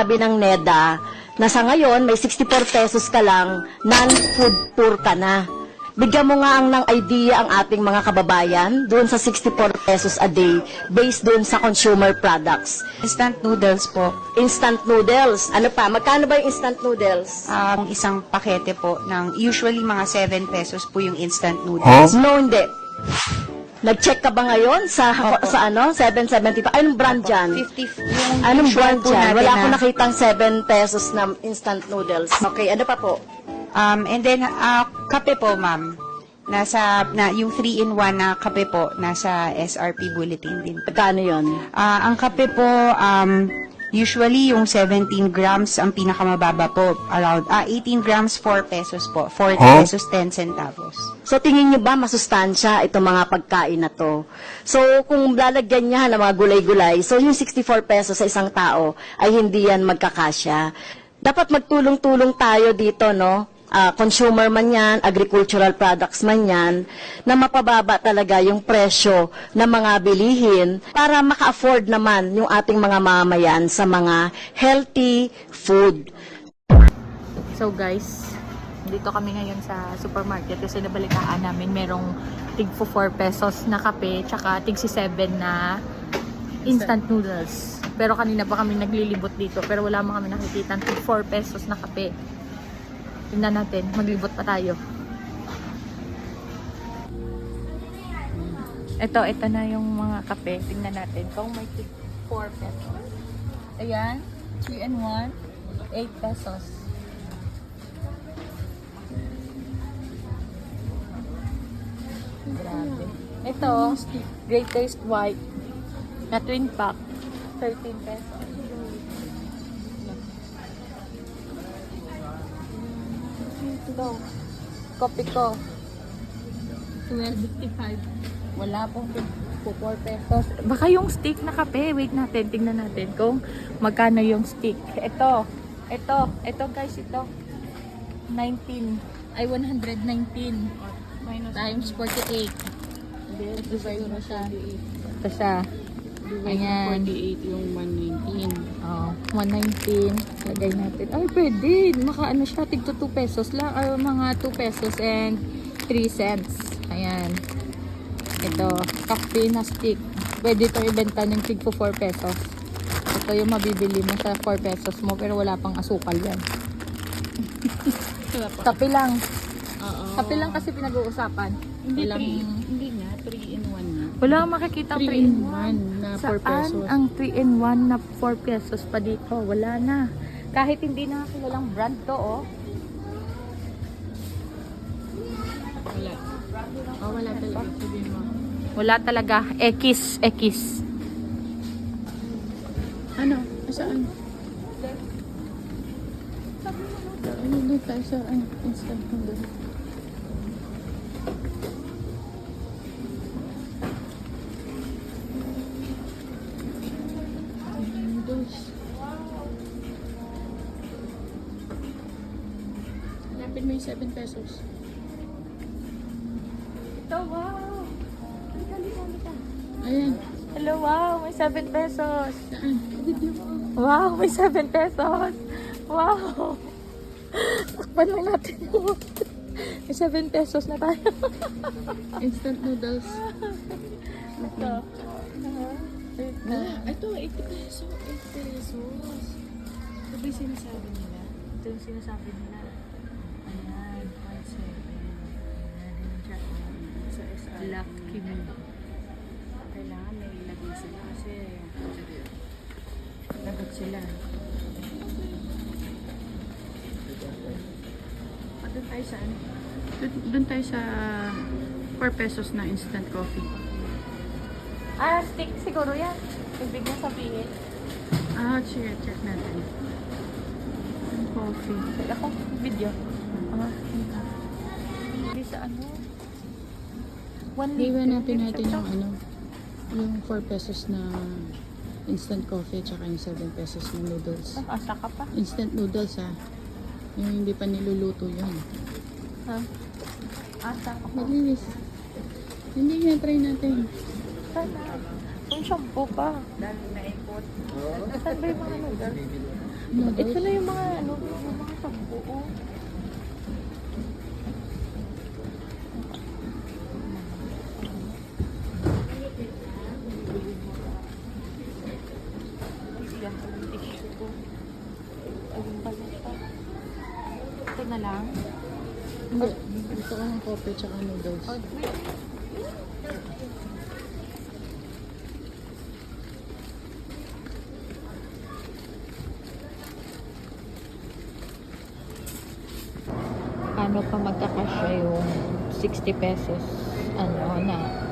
Sabi ng NEDA na sa ngayon may 64 pesos ka lang, non-food poor ka na. Bigyan mo nga ang ng idea ang ating mga kababayan doon sa 64 pesos a day based doon sa consumer products. Instant noodles po. Instant noodles. Ano pa? Magkano ba yung instant noodles? Ang isang pakete po ng usually mga 7 pesos po yung instant noodles. No, hindi. Nag-check ka ba ngayon sa Opo. sa ano? 775. Anong brand dyan? 50 yung Anong usual brand po dyan? natin Wala na- akong nakitang 7 pesos na instant noodles. Okay, ano pa po? Um, and then, ah, kape po, ma'am. Nasa, na, yung 3-in-1 na kape po, nasa SRP bulletin din. Magkano yun? Ah, ang kape po, um, usually yung 17 grams ang pinakamababa po. Around, ah, 18 grams, 4 pesos po. 40 pesos, 10 centavos. So, tingin nyo ba masustansya itong mga pagkain na to? So, kung lalagyan niya ng mga gulay-gulay, so yung 64 pesos sa isang tao ay hindi yan magkakasya. Dapat magtulong-tulong tayo dito, no? Ah, consumer man yan, agricultural products man yan, na mapababa talaga yung presyo ng mga bilihin para maka-afford naman yung ating mga mamayan sa mga healthy food. So guys, dito kami ngayon sa supermarket kasi nabalitaan namin merong tig 4 pesos na kape tsaka tig 7 na instant noodles. Pero kanina pa kami naglilibot dito pero wala mo kami nakikita tig 4 pesos na kape. Tingnan natin, maglibot pa tayo. Ito, ito na yung mga kape. Tingnan natin kung may tig 4 pesos. Ayan, 3 and 1, 8 pesos. Grabe. Ito, Great Taste White na twin pack, 13 pesos. Ito, kopi ko, 12.55. Wala pong po 4 pesos. Baka yung stick na kape. Wait natin, tingnan natin kung magkano yung stick. Ito, ito, ito guys, ito. 19, ay 119 times 48. Ito siguro siya. Ito siya. Ayan. 48 yung 119. Oh, 119. Lagay natin. Ay, pwede. Maka ano siya, tig 2 pesos lang. Ay, mga 2 pesos and 3 cents. Ayan. Ito, kape na stick. Pwede ito ibenta ng tig 4 pesos. Ito yung mabibili mo sa 4 pesos mo pero wala pang asukal yan. Kape lang. Oo. Kape lang kasi pinag-uusapan. Hindi, Walang- three hindi nga, 3 in 1 na. Wala kang makikita 3 in 1 na 4 Saan pesos. ang 3 in 1 na 4 pesos pa dito? Wala na. Kahit hindi na kilalang brand to, oh. Wala. Oh, wala talaga. Sabihin mo. Wala talaga. X, X. Ano? Saan? Ano doon tayo sa ano, instant noodle? Hanapin mo yung 7 pesos. Ito, wow. Ayan. Hello, wow. May 7 pesos. Saan? Mo. Wow, may 7 pesos. Wow. Takpan lang natin yun. May 7 pesos na tayo. Instant noodles. Ito. Ah, ito, 80 pesos. 8 pesos. Ito ba yung sinasabi nila? Ito yung sinasabi nila. Ayan, 1 second. Ayan, siya. Sa SR. Lucky me. Kailangan may ilagay sila kasi lagot sila. Ah, doon tayo sa ano? Doon, doon tayo sa 4 pesos na instant coffee. Ah, stick siguro yan. Ibig mo sabihin. Ah, check, check natin. Coffee. Ako, video. Ah, hindi sa ano. One Iwan liter. natin natin yung ano, yung 4 pesos na instant coffee tsaka yung 7 pesos na noodles. Ah, asa ka pa. Instant noodles ha. Yung hindi pa niluluto yun. Ha? Asa ka pa. Maglinis. Hindi nga, try natin. Sana. Yung shampoo pa. Dahil naipot. Saan ba yung mga noodles? Ito na yung mga ano, yung mga pagbuo. Yan, yung tissue ko. Ayun pala siya. Ito na lang. Gusto ko ng coffee tsaka noodles. Oh. Paano pa magkakasya yung 60 pesos ano na